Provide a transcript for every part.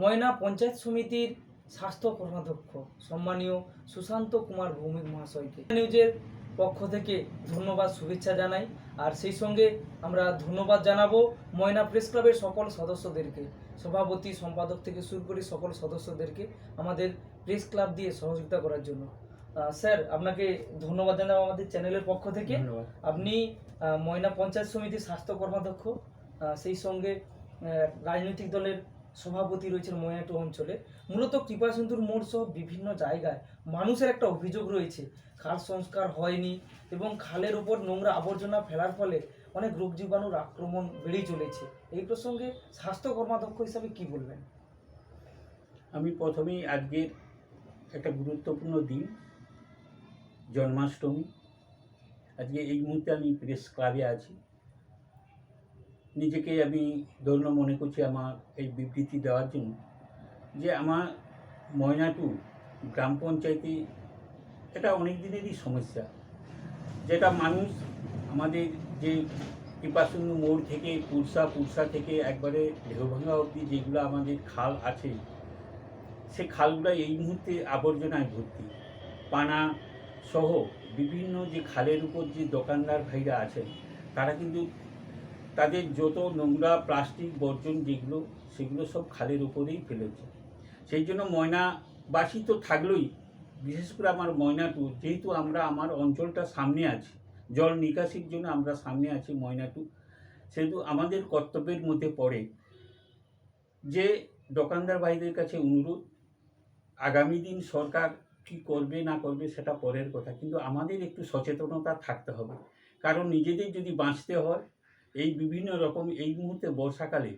ময়না পঞ্চায়েত সমিতির স্বাস্থ্য কর্মাধ্যক্ষ সম্মানীয় সুশান্ত কুমার ভৌমিক মহাশয়কে। নিউজের পক্ষ থেকে ধন্যবাদ শুভেচ্ছা জানাই। আর সেই সঙ্গে আমরা ধন্যবাদ জানাব ময়না প্রেস ক্লাবের সকল সদস্যদেরকে। সভাপতি সম্পাদক থেকে শুরু করে সকল সদস্যদেরকে আমাদের প্রেস ক্লাব দিয়ে সহযোগিতা করার জন্য। স্যার আপনাকে ধন্যবাদ জানাব আমাদের চ্যানেলের পক্ষ থেকে। আপনি ময়না পঞ্চায়েত সমিতির স্বাস্থ্য কর্মাধ্যক্ষ সেই সঙ্গে রাজনৈতিক দলের সভাপতি রয়েছেন ময়নাটু অঞ্চলে। মূলত কৃপাসিন্ধুর মোড় সহ বিভিন্ন জায়গায় মানুষের একটা অভিযোগ রয়েছে। খাল সংস্কার হয়নি এবং খালের ওপর নোংরা আবর্জনা ফেলার ফলে অনেক রোগ জীবাণুর আক্রমণ বেড়েই চলেছে। এই প্রসঙ্গে স্বাস্থ্য কর্মাধ্যক্ষ হিসাবে কি বলবেন? আমি প্রথমেই আজকের একটা গুরুত্বপূর্ণ দিন, জন্মাষ্টমী। আজকে এই মুহূর্তে আমি প্রেস ক্লাবে আছি। নিজেকে আমি ধন্য মনে করছি আমার এই বিবৃতি দেওয়ার জন্য যে আমার ময়নাটু গ্রাম পঞ্চায়েতে এটা অনেক দিনেরই সমস্যা। যেটা মানুষ আমাদের যে কৃপাশূন্য মোড় থেকে, পুরসা পুরসা থেকে একবারে ঢেউভাঙা অবধি যেগুলো আমাদের খাল আছে, সে খালগুলো এই মুহূর্তে আবর্জনায় ভর্তি। পানা সহ বিভিন্ন যে খালের উপর যে দোকানদার ভাইরা আছেন, তারা কিন্তু তাদের যত নোংরা, প্লাস্টিক, বর্জন যেগুলো, সেগুলো সব খালের উপরেই ফেলেছে। সেই জন্য ময়নাবাসী তো থাকলোই। বিশেষ করে আমার ময়না ময়নাটু যেহেতু আমরা, আমার অঞ্চলটা সামনে আছি, জল নিকাশির জন্য আমরা সামনে আছি ময়না ময়নাটু সেহেতু আমাদের কর্তব্যের মধ্যে পড়ে যে দোকানদার ভাইদের কাছে অনুরোধ, আগামী দিন সরকার কি করবে, না করবে, সেটা পরের কথা। কিন্তু আমাদের একটু সচেতনতা থাকতে হবে। কারণ নিজেদের যদি বাঁচতে হয় এই বিভিন্ন রকম এই মুহূর্তে বর্ষাকালে,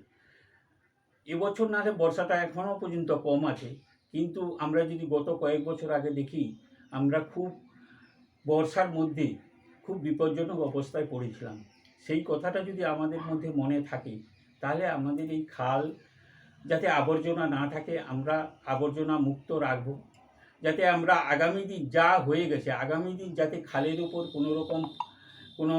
এবছর নাহলে বর্ষাটা এখনও পর্যন্ত কম আছে। কিন্তু আমরা যদি গত কয়েক বছর আগে দেখি, আমরা খুব বর্ষার মধ্যে খুব বিপজ্জনক অবস্থায় পড়েছিলাম। সেই কথাটা যদি আমাদের মধ্যে মনে থাকে, তাহলে আমাদের এই খাল যাতে আবর্জনা না থাকে, আমরা আবর্জনা মুক্ত রাখব। যাতে আমরা আগামী দিন যা হয়ে গেছে, আগামী দিন যাতে খালের উপর কোনো রকম কোনো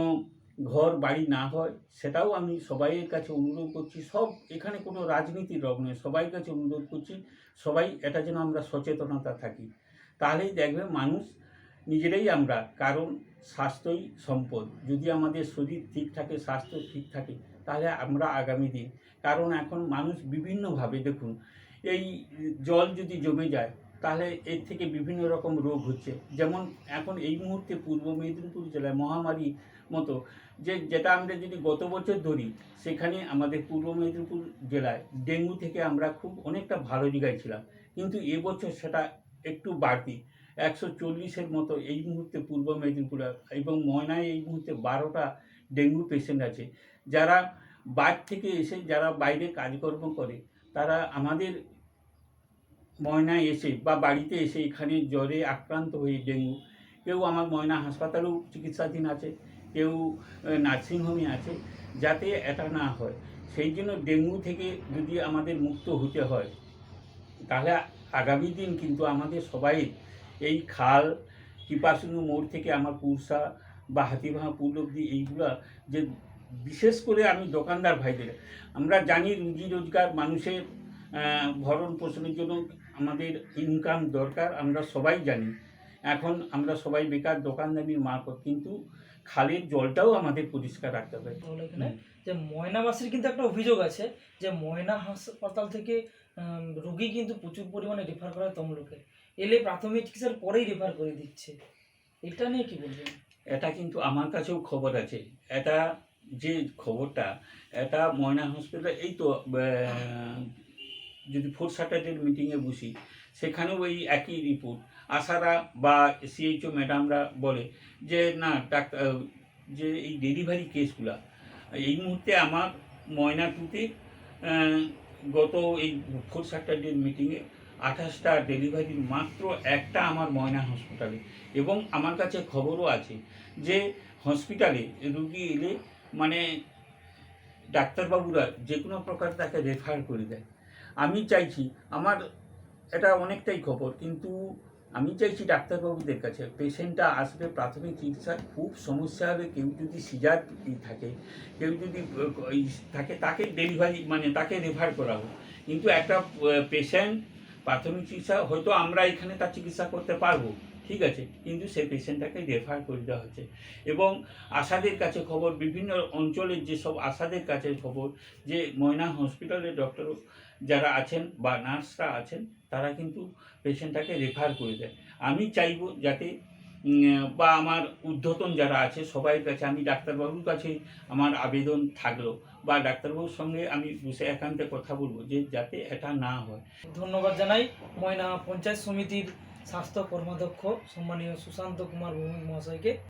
ঘর, বাড়ি না হয়, সেটাও আমি সবাইয়ের কাছে অনুরোধ করছি। সব এখানে কোনো রাজনীতির রব নয় সবাই কাছে অনুরোধ করছি, সবাই এটা যেন আমরা সচেতনতা থাকি। তাহলেই দেখবে মানুষ নিজেরাই আমরা, কারণ স্বাস্থ্যই সম্পদ। যদি আমাদের শরীর ঠিক থাকে, স্বাস্থ্য ঠিক থাকে, তাহলে আমরা আগামী দিন, কারণ এখন মানুষ বিভিন্নভাবে দেখুন, এই জল যদি জমে যায় তাহলে এর থেকে বিভিন্ন রকম রোগ হচ্ছে। যেমন এখন এই মুহূর্তে পূর্ব মেদিনীপুর জেলায় মহামারী মতো যে, যেটা আমরা যদি গত বছর ধরি, সেখানে আমাদের পূর্ব মেদিনীপুর জেলায় ডেঙ্গু থেকে আমরা খুব অনেকটা ভালো জায়গায় ছিলাম। কিন্তু এবছর সেটা একটু বাড়তি। একশো চল্লিশের মতো এই মুহূর্তে পূর্ব মেদিনীপুরে এবং ময়নায় এই মুহূর্তে বারোটা ডেঙ্গু পেশেন্ট আছে। যারা বাইরে থেকে এসে, যারা বাইরে কাজকর্ম করে, তারা আমাদের ময়নায় এসে বা বাড়িতে এসে এখানে জ্বরে আক্রান্ত হয়ে ডেঙ্গু। কেউ আমার ময়না হাসপাতালেও চিকিৎসাধীন আছে, কেউ নার্সিংহোমে আছে, যাতে এটা না হয়। সেই জন্য ডেঙ্গু থেকে যদি আমাদের মুক্ত হতে হয়, তাহলে আগামী দিন কিন্তু আমাদের সবাই এই খাল কৃপাশুনু মোড় থেকে আমার পুরসা বা হাতিভাঙা পুল অব্দি এইগুলা যে বিশেষ করে আমি দোকানদার ভাইদের, আমরা জানি রুজি রোজগার মানুষের ভরণ পোষণের জন্য আমাদের ইনকাম দরকার আমরা সবাই জানি। এখন আমরা সবাই বেকার দোকানদারির মারফত কিন্তু খালের জলটাও আমাদের পরিষ্কার রাখতে হবে। যে ময়নাবাসীর কিন্তু একটা অভিযোগ আছে যে ময়না হাসপাতাল থেকে রোগী কিন্তু প্রচুর পরিমাণে রেফার করা তমলুকে। এলে প্রাথমিক চিকিৎসার পরেই রেফার করে দিচ্ছে। এটা নিয়ে কি বলবেন? এটা কিন্তু আমার কাছেও খবর আছে। এটা যে খবরটা এটা ময়না হসপিটাল এই তো যদি ফোর স্যাটারডের মিটিংয়ে বসি, সেখানেও এই একই রিপোর্ট আশারা বা সিএইচও ম্যাডামরা বলে যে, না, ডাক্তার যে এই ডেলিভারি কেসগুলা এই মুহূর্তে আমার ময়না টুতে গত এই ফোর স্যাটারডের মিটিংয়ে আঠাশটা ডেলিভারির মাত্র একটা আমার ময়না হসপিটালে এবং আমার কাছে খবরও আছে যে হসপিটালে রুগী এলে মানে ডাক্তারবাবুরা যে কোনো প্রকার তাকে রেফার করে দেয়। আমি চাইছি, আমার এটা অনেকটাই খবর, কিন্তু আমি চাইছি ডাক্তারবাবুদের কাছে, পেশেন্টটা আসবে প্রাথমিক চিকিৎসার খুব সমস্যা হবে, কেউ যদি সিজার থাকে, কেউ যদি থাকে, তাকে ডেলিভারি মানে তাকে রেফার করা হোক। কিন্তু একটা পেশেন্ট প্রাথমিক চিকিৎসা, হয়তো আমরা এখানে তার চিকিৎসা করতে পারব। ঠিক আছে, কিন্তু সেই পেশেন্টটাকে রেফার করে দেওয়া হচ্ছে। এবং আশাদের কাছে খবর, বিভিন্ন অঞ্চলের যেসব আশাদের কাছে খবর, যে ময়না হসপিটালের ডক্টর যারা আছেন বা নার্সরা আছেন, তারা কিন্তু পেশেন্টটাকে রেফার করে দেয়। আমি চাইব যাতে বা আমার ঊর্ধ্বতন যারা আছে সবাই কাছে, আমি ডাক্তারবাবুর কাছে আমার আবেদন থাকল, বা ডাক্তারবাবুর সঙ্গে আমি বসে একান্তে কথা বলব, যে যাতে এটা না হয়। ধন্যবাদ জানাই ময়না পঞ্চায়েত সমিতির স্বাস্থ্য কর্মাধ্যক্ষ সম্মানীয় সুশান্ত কুমার ভৌমিক মহাশয়কে